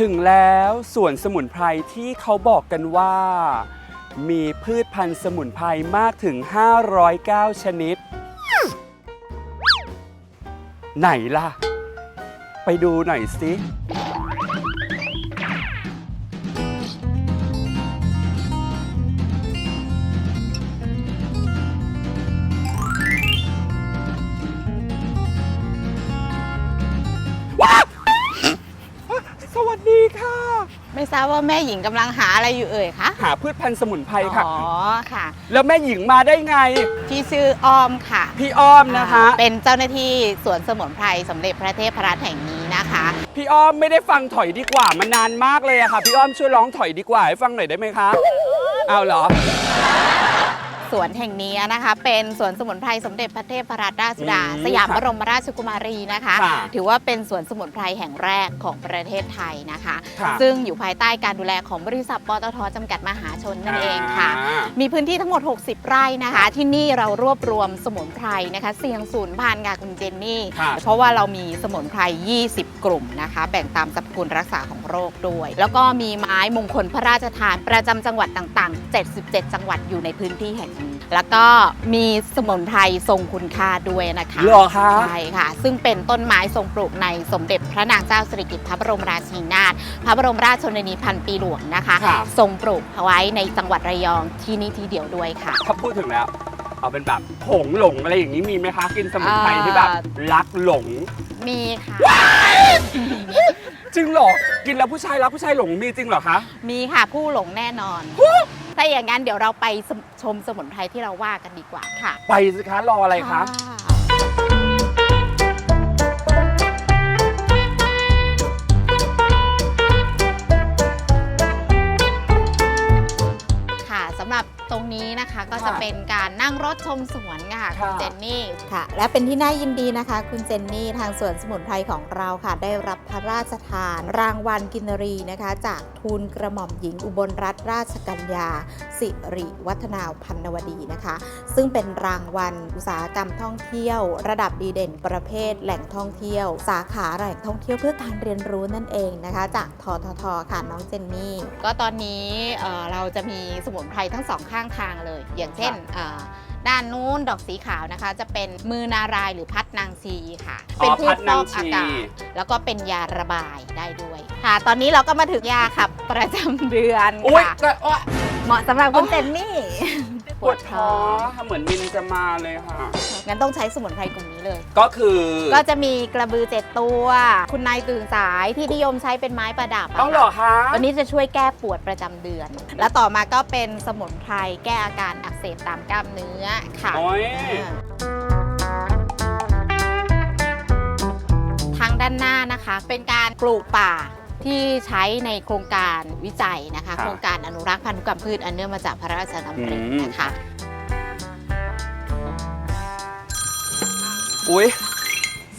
ถึงแล้วสวนสมุนไพรที่เขาบอกกันว่า มีพืชพันธุ์สมุนไพรมากถึง 509 ชนิด ไหนล่ะ ไปดูหน่อยสิ ทราบว่าแม่หญิงกำลังหาอะไรอยู่เอ่ยคะหาพืชพันธุ์สมุนไพรค่ะ อ๋อค่ะ แล้วแม่หญิงมาได้ไงที่ชื่ออ้อมค่ะพี่อ้อมนะคะ อ่าเป็นเจ้าหน้าที่สวนสมุนไพรสมเด็จพระเทพรัตน์แห่งนี้นะคะ พี่อ้อมไม่ได้ฟังถอยดีกว่า มันนานมากเลยอะค่ะ พี่อ้อมช่วยร้องถอยดีกว่าให้ฟังหน่อยได้ไหมคะ เอาเหรอ สวนแห่งนี้นะคะ เป็นสวนสมุนไพรสมเด็จพระเทพรัตนราชสุดา อืมสยามค่ะบรมราชกุมารีนะคะ ค่ะถือว่าเป็นสวนสมุนไพรแห่งแรกของประเทศไทยนะคะ ค่ะ ซึ่งอยู่ภายใต้การดูแลของบริษัทปตทจำกัดมหาชนนั่นเองค่ะ อ่า มีพื้นที่ทั้งหมด 60 ไร่นะคะ ที่นี่เรารวบรวมสมุนไพรนะคะเสี่ยงสูญพันธุ์ค่ะคุณเจนนี่ค่ะเพราะว่าเรามีสมุนไพร 20 กลุ่มนะคะ แบ่งตามสรรพคุณรักษาของโรคด้วย แล้วก็มีไม้มงคลพระราชทานประจำจังหวัดต่าง ๆ 77 จังหวัดอยู่ในพื้นที่แห่งนี้แล้วก็มีสมุนไพรทรงคุณค่าด้วยนะคะเหรอคะ ใช่ค่ะ ซึ่งเป็นต้นไม้ทรงปลูกในสมเด็จพระนางเจ้าสิริกิติ์พระบรมราชินีนาถพระบรมราชชนนีพันปีหลวงนะคะค่ะทรงปลูกเอาไว้ในจังหวัดระยองที่นี่ที่เดียวด้วยค่ะ ถ้าพูดถึงแล้ว เอาเป็นแบบหงหลงอะไรอย่างนี้มีไหมคะกินสมุนไพรอ่าที่แบบ รักหลง มีค่ะ จริงเหรอ กินแล้วผู้ชายรักผู้ชายหลงมีจริงเหรอคะ มีค่ะผู้หลงแน่นอน ถ้าอย่างนั้นเดี๋ยวเราไปชมสมุนไพรที่เราว่ากันดีกว่าค่ะ ไปสิคะรออะไรคะค่ะ นี้นะคะก็ค่ะจะเป็นการนั่งรถชมสวนค่ะคุณค่ะเจนนี่ค่ะ และเป็นที่น่ายินดีนะคะ คุณเจนนี่ทางสวนสมุนไพรของเราค่ะ ได้รับพระราชทาน รางวัลกินรีนะคะ จากทูลกระหม่อมหญิงอุบลรัตนราชกัญญา สิริวัฒนาพันนวดีนะคะ ซึ่งเป็นรางวัลอุตสาหกรรมท่องเที่ยว ระดับดีเด่นประเภทแหล่งท่องเที่ยว สาขาแหล่งท่องเที่ยวเพื่อการเรียนรู้นั่นเองนะคะ จากทททค่ะน้องเจนนี่ก็ตอนนี้เอ่อเราจะมีสมุนไพรทั้งสองข้างทางเลย อย่างเช่นเอ่อด้านนู้นดอกสีขาวนะคะ จะเป็นมือนารายหรือพัดนางชีค่ะอ๋อเป็นพืพัชดฟนาองกชีอากาศแล้วก็เป็นยาระบายได้ด้วยค่ะ ตอนนี้เราก็มาถึงยาขับประจำเดือนอุ้ยค่ะแต่โอ๊ยเหมาะสำหรับคุณเจนนี่ ปวดท้องเหมือนมินจะมาเลยค่ะ งั้นต้องใช้สมุนไพรกลุ่มนี้เลย ก็คือ ก็จะมีกระบือเจ็ดตัว คุณนายตื่นสายที่นิยมใช้เป็นไม้ประดับะต้องเหรอคะวันนี้จะช่วยแก้ปวดประจำเดือน แล้วต่อมาก็เป็นสมุนไพรแก้อาการอักเสบตามกล้ามเนื้อค่ะ โอ้ยอ่าทางด้านหน้านะคะ เป็นการปลูกป่า ที่ใช้ในโครงการวิจัยนะคะ โครงการอนุรักษ์พันธุกรรมพืชอันเนื่องมาจากพระราชดำรินะคะอุ้ย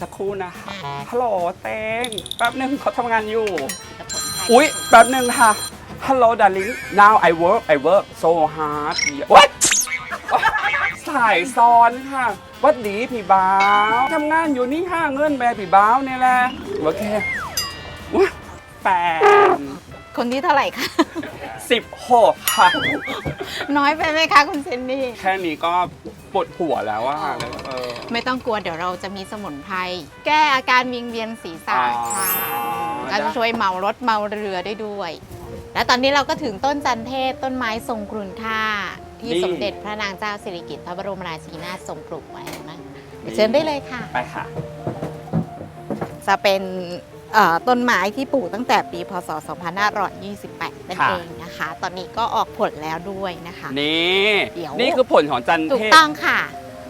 สักครู่นะคะฮัลโหลเตงแป๊บหนึงเขาทำงานอยู่ อุ้ยแป๊บหนึงค่ะ Hello darling now I work I work so hard What สายซ้อนค่ะหวัดดีพี่บ้าวทำงานอยู่นี่ห้าเงินแม่พี่บ้าวเนี่ยแหละโอเค แปดคนที่เท่าไหร่คะสิบหกค่ะ น้อยไปไหมคะคุณเซนนี่ แค่นี้ก็ปวดหัวแล้วอะค่ะออไม่ต้องกลัวเดี๋ยวเราจะมีสมุนไพรแก้อาการวิงเวียนศีรษะค่ะก็จะช่วยเมารถเมาเรือได้ด้วย และตอนนี้เราก็ถึงต้นจันเทศต้นไม้ทรงกรุณค่า ที่สมเด็จพระนางเจ้าสิริกิติ์พระบรมราชินีนาถทรงปลูกไว้นะคะเชิญได้เลยค่ะ ไปค่ะ จะเป็น ต้นไม้ที่ปลูกตั้งแต่ปีพศ 2528 นั่นค่ะเองนะคะ ตอนนี้ก็ออกผลแล้วด้วยนะคะ นี่เดี๋ยวนี่คือผลของจันถูเทกศต้องค่ะ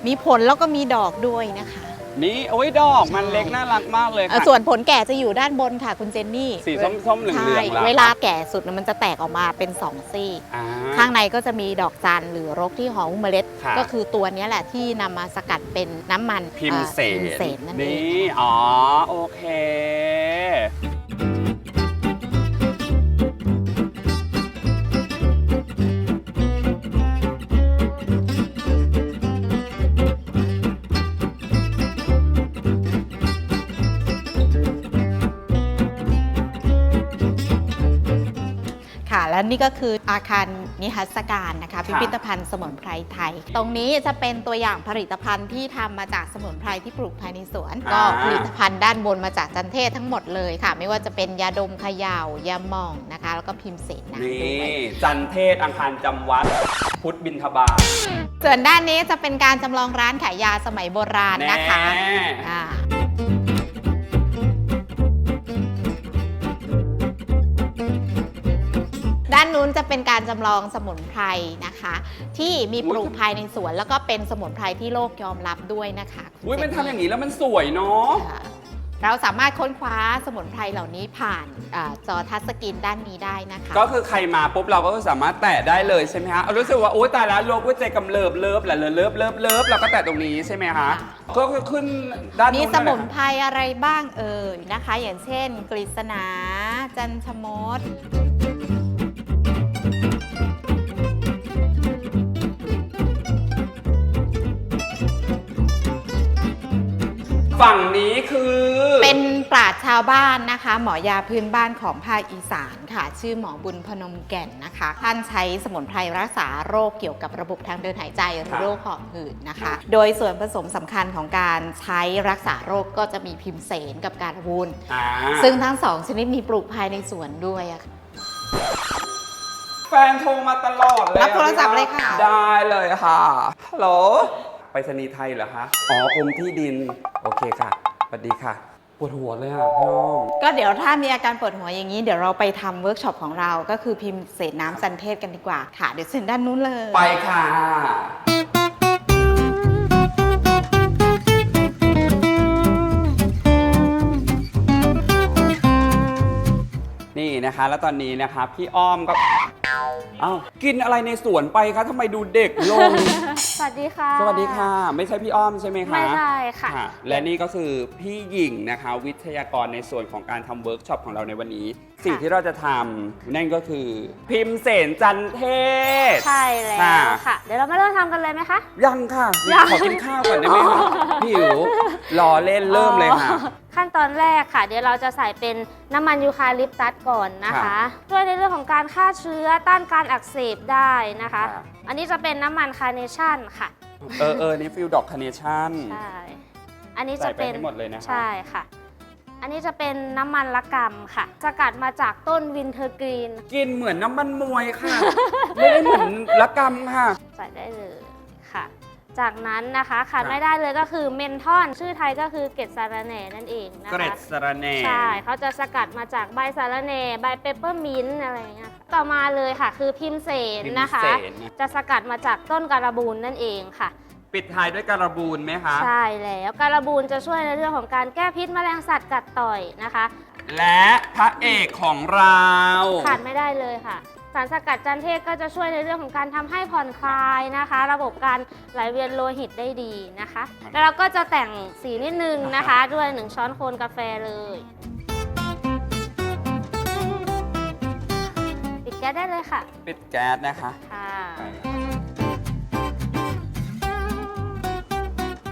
มีผลแล้วก็มีดอกด้วยนะคะ นี่โอ้ยดอกมันใช่เล็กน่ารักมากเลยเอ่อค่ะ ส่วนผลแก่จะอยู่ด้านบนค่ะ คุณเจนนี่สีส้มๆเหลืองๆใช่ล่ะเวลาแก่สุดน่ะมันจะแตกออกมาเป็นสองซี่อ่าข้างในก็จะมีดอกจันทร์หรือรกที่หอมเมล็ดค่ะก็คือตัวเนี้ยแหละที่นำมาสกัดเป็นน้ำมันพิมพ์เสอ่อพิมพ์เสนนนั่นเองนี่อ๋อโอเคค และนี่ก็คืออาคารนิทรรศการนะคะพิพิธภัณฑ์สมุนไพรไทย ตรงนี้จะเป็นตัวอย่างผลิตภัณฑ์ที่ทำมาจากสมุนไพรที่ปลูกภายในสวน ก็ผลิตภัณฑ์ด้านบนมาจากจันเทศทั้งหมดเลยค่ะ ไม่ว่าจะเป็นยาดมเขยาวยาหม่องนะคะ แล้วก็พิมพ์เสนานี่ด้วยจันเทศอังคารจำวัด พุทธบินทบาทส่วนด้านนี้จะเป็นการจำลองร้านขายยาสมัยโบราณแน่นะคะ ด้านนู้นจะเป็นการจำลองสมุนไพรนะคะ ที่มีปลูกภายในสวน แล้วก็เป็นสมุนไพรที่โลกยอมรับด้วยนะคะคุณอุ้ยมันเจทำอย่างนี้แล้วมันสวยเนาะค่ะเราสามารถค้นคว้าสมุนไพรเหล่านี้ผ่านอาจอทัชสกรีนด้านนี้ได้นะคะ ก็คือใครมาปุ๊บเราก็สามารถแตะได้เลยใช่ไหมฮะเอารู้สึกว่าโอ๊ยตายแล้วโลกหัวใจกำเริบเลิฟแหละเลิฟเลิฟเลิฟเลิฟเราก็แตะตรงนี้ใช่ไหมคะค่ะ ก็คือขึ้นด้านมีนู้นสมุนเลยไพรอะไรบ้างเอ่ยนะคะ อย่างเช่น กฤษณา จันชมด ฝั่งนี้คือ เป็นปราชญ์ชาวบ้านนะคะ หมอยาพื้นบ้านของภาคอีสานค่ะ ชื่อหมอบุญพนมแก่นนะคะ ท่านใช้สมุนไพรรักษาโรคเกี่ยวกับระบบทางเดินหายใจหรือโรคหอบหืดนะคะ โดยส่วนผสมสำคัญของการใช้รักษาโรคก็จะมีพิมเสนกับการบูนอ่าซึ่งทั้งสองชนิดมีปลูกภายในสวนด้วยอะค่ะ แฟนโทรมาตลอดเลยรับโทรศัพท์เลยค่ะ ได้เลยค่ะฮัลโหล ไปรษณีย์ไทยเหรอคะอ๋อกรมที่ดิน โอเคค่ะสวัสดีค่ะ ปวดหัวเลยอะพี่อ้อม ก็เดี๋ยวถ้ามีอาการปวดหัวอย่างนี้เดี๋ยวเราไปทำเวิร์กช็อปของเราก็คือพิมพ์เศษน้ำสันเทศกันดีกว่าค่ะ เดี๋ยวเซ็นด้านนู้นเลย ไปค่ะ นี่นะคะ แล้วตอนนี้นะคะ พี่อ้อมก็เอ้ากินอะไรในสวนไปคะทำไมดูเด็กลง สวัสดีค่ะ สวัสดีค่ะ ไม่ใช่พี่อ้อมใช่ไหมคะไม่ใช่ค่ะค่ะ และนี่ก็คือพี่หญิงนะคะ วิทยากรในส่วนของการทำเวิร์กช็อปของเราในวันนี้ สิ่งที่เราจะทำนั่นก็คือ พิมพ์เสนจันเทศ ใช่แล้วค่ะค่ะเดี๋ยวเรามาเริ่มทำกันเลยไหมคะ ยังค่ะยังขอกินข้าวก่อนได้ไหมคะหิวรอเล่นเริ่มเลยค่ะอ๋อ ขั้นตอนแรกค่ะ เดี๋ยวเราจะใส่เป็นน้ำมันยูคาลิปตัสก่อนนะครัคะบช่วยในเรื่องของการฆ่าเชื้อต้านการอักเสบได้นะคะ ครับ อันนี้จะเป็นน้ำมันคาร์เนชั่นค่ะเออเออนี่ฟิลดอกคาเนชั่น ใช่อันนี้ใส่จะไปเป็นให้หมดเลยนะคะ ใช่ค่ะ อันนี้จะเป็นน้ำมันละกำค่ะสกัดมาจากต้นวินเทอร์กรีน กินเหมือนน้ำมันมวยค่ะ ไม่ได้เหมือนละกำค่ะ ใส่ได้เลยค่ะ จากนั้นนะคะขาดครับไม่ได้เลยก็คือเมนทอน ชื่อไทยก็คือเกตสาระแหน่นั่นเองนะเกร็ดคะสะระแหน่ ใช่เขาจะสกัดมาจากใบสาระแหน่ใบเปปเปอร์มินต์อะไรอย่างเงี้ยค่ะต่อมาเลยค่ะ คือพิมเสนพิมนะคะเสนจะสกัดมาจากต้นการบูนนั่นเองค่ะ ปิดท้ายด้วยการบูนไหมคะ ใช่แล้วการบูนจะช่วยในเรื่องของการแก้พิษแมลงสัตว์กัดต่อยนะคะ และพระเอกของเรา ขาดไม่ได้เลยค่ะ สารสกัดจันเทศก็จะช่วยในเรื่องของการทำให้ผ่อนคลายนะคะ ระบบการไหลเวียนโลหิตได้ดีนะคะ แล้วเราก็จะแต่งสีนิดนึงนะคะ ด้วย 1 ช้อนโคนกาแฟเลยปิดแก๊สได้เลยค่ะ ปิดแก๊สนะคะค่ะ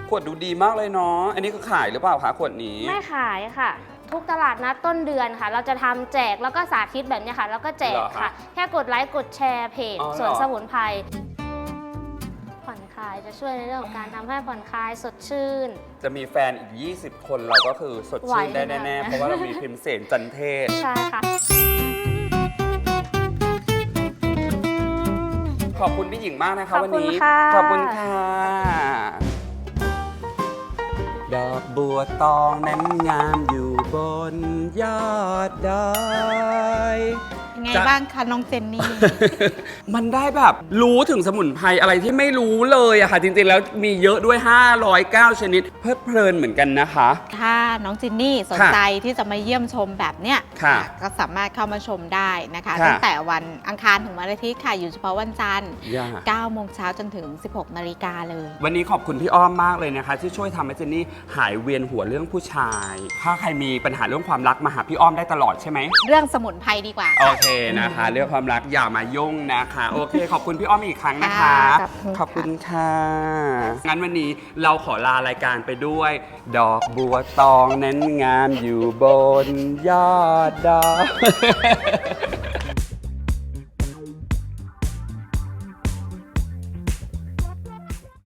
ขวดดูดีมากเลยเนาะอันนี้คือขายหรือเปล่าคะขวดนี้ไม่ขายค่ะ ทุกตลาดนัดต้นเดือนค่ะ เราจะทำแจกแล้วก็สาธิตแบบเนี้ยค่ะ แล้วก็แจกเหรอคะค่ะ แค่กดไลค์กดแชร์เพจอ๋อเหรอสวนสมุนไพรผ่อนคลายจะช่วยในเรื่องของการทำให้ผ่อนคลายสดชื่น จะมีแฟนอีก 20 คนเราก็คือสดชื่นได้ไหวขนาดนั้แน่นๆเพราะว่าเรามีพิมพ์เสนจันเทศใช่ค่ะขอบคุณพี่หญิงมากนะคะขอบวันคุณนี้ค่ะขอบคุณค่ะ ดอกบัวตองนั้นงามอยู่บนยอดดอย ไงจะ บ้างคะน้องเจนนี่ มันได้แบบรู้ถึงสมุนไพรอะไรที่ไม่รู้เลยอะค่ะ จริงๆ แล้วมีเยอะด้วย 509 ชนิด เพลิดเพลินเหมือนกันนะคะ ถ้าน้องจินนี่สนใจที่จะมาเยี่ยมชมแบบเนี้ยค่ะอะก็สามารถเข้ามาชมได้นะคะค่ะตั้งแต่วันอังคารถึงวันอาทิตย์ค่ะ อยู่เฉพาะวันจันทร์ย่า 9โมงเช้าจนถึง 16นาฬิกาเลย วันนี้ขอบคุณพี่อ้อมมากเลยนะคะ ที่ช่วยทำให้เจนนี่หายเวียนหัวเรื่องผู้ชาย ถ้าใครมีปัญหาเรื่องความรักมาหาพี่อ้อมได้ตลอดใช่ไหม เรื่องสมุนไพรดีกว่าโอเคนะคะ เรื่องความรักอย่ามายุ่งนะคะ โอเค ขอบคุณพี่อ้อมอีกครั้งนะคะค่ะขอบคุณค่ะ งั้นวันนี้เราขอลารายการไปด้วย ดอกบัวตองนั้นงามอยู่บนยอดดอย